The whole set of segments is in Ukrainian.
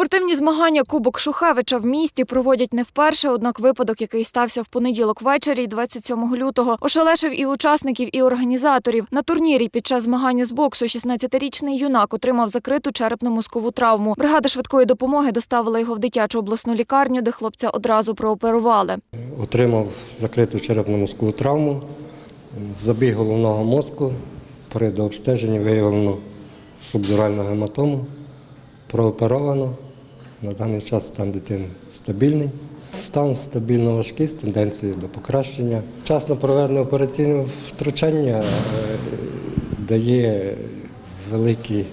Спортивні змагання Кубок Шухевича в місті проводять не вперше, однак випадок, який стався в понеділок ввечері, 27 лютого, ошелешив і учасників, і організаторів. На турнірі під час змагання з боксу 16-річний юнак отримав закриту черепно-мозкову травму. Бригада швидкої допомоги доставила його в дитячу обласну лікарню, де хлопця одразу прооперували. Отримав закриту черепно-мозкову травму, забіг головного мозку. При дообстеженні виявлено субдуральну гематому, прооперовано. На даний час стан дитини стабільний. Стан стабільно важкий з тенденцією до покращення. Вчасно проведене операційне втручання е, дає великі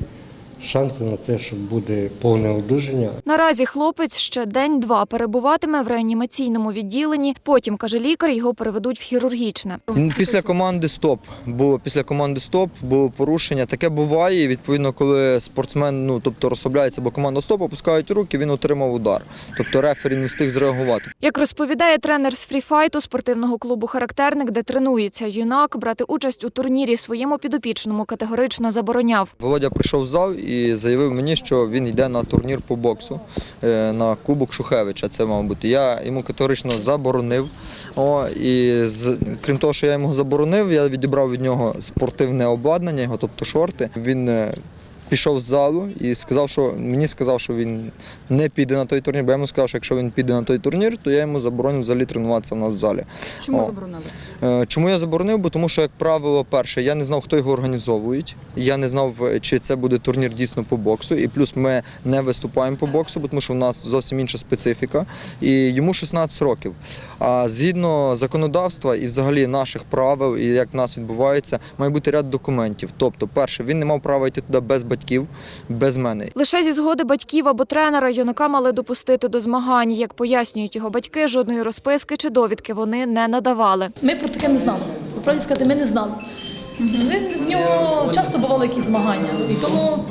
шанси на це, що буде повне одужання. Наразі хлопець ще день-два перебуватиме в реанімаційному відділенні. Потім, каже лікар, його переведуть в хірургічне. Після команди стоп було після команди стоп було порушення. Таке буває. Відповідно, коли спортсмен ну тобто розслабляється, бо команда стоп опускають руки, він отримав удар. Тобто рефері не встиг зреагувати. Як розповідає тренер з фріфайту спортивного клубу Характерник, де тренується юнак, брати участь у турнірі своєму підопічному категорично забороняв. Володя прийшов в зал і заявив мені, що він йде на турнір по боксу на Кубок Шухевича. Це мав бути. Я йому категорично заборонив. О, і з, крім того, що я йому заборонив, я відібрав від нього спортивне обладнання, його, тобто шорти. Він е, пішов з залу і сказав, що мені сказав, що він не піде на той турнір, бо я йому сказав, що якщо він піде на той турнір, то я йому забороню взагалі тренуватися в нас в залі. Чому О. заборонили? Е, Чому я заборонив? Бо тому що, як правило, перше, я не знав, хто його організовують. Я не знав, е, чи це буде турнір дійсно по боксу. І плюс ми не виступаємо по боксу, бо тому що в нас зовсім інша специфіка. І йому 16 років. А згідно законодавства і взагалі наших правил, і як в нас відбувається, має бути ряд документів. Тобто, перше, він не мав права йти туди без батьків, без мене. Лише зі згоди батьків або тренера юнака мали допустити до змагань. Як пояснюють його батьки, жодної розписки чи довідки вони не надавали. Ми про таке не знали. По правді сказати, ми не знали. Він, в нього часто бували якісь змагання. І тому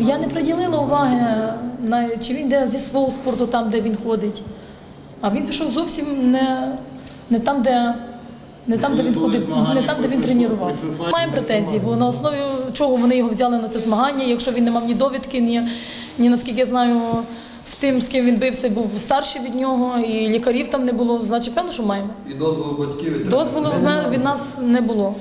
я не приділила уваги, на, чи він йде зі свого спорту там, де він ходить. А він пішов зовсім не, не там, де. Не там, де він ходив, не там, де він тренував. Маємо претензії, бо на основі чого вони його взяли на це змагання, якщо він не мав ні довідки, ні, ні наскільки я знаю, з тим, з ким він бився, був старший від нього, і лікарів там не було. Значить, певно, що маємо. І дозволу батьків Дозволу від мене- від нас не було.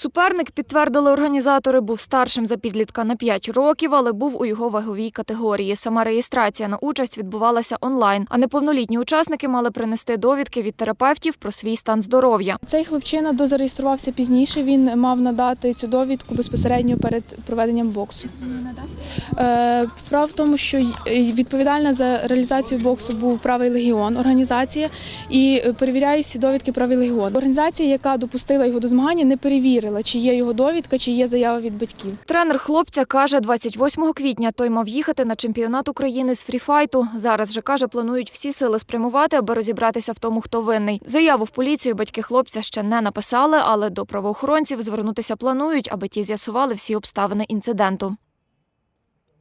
Суперник, підтвердили організатори, був старшим за підлітка на 5 років, але був у його ваговій категорії. Сама реєстрація на участь відбувалася онлайн, а неповнолітні учасники мали принести довідки від терапевтів про свій стан здоров'я. Цей хлопчина дозареєструвався пізніше. Він мав надати цю довідку безпосередньо перед проведенням боксу. Е, Справа в тому, що й- відповідальна за реалізацію боксу був правий легіон, організація, і е, перевіряє всі довідки правий легіон. Організація, яка допустила його до змагання, не перевірила, чи є його довідка, чи є заява від батьків. Тренер хлопця каже, 28 квітня той мав їхати на чемпіонат України з фріфайту. Зараз же каже, планують всі сили спрямувати, аби розібратися в тому, хто винний. Заяву в поліцію батьки хлопця ще не написали, але до правоохоронців звернутися планують, аби ті з'ясували всі обставини інциденту.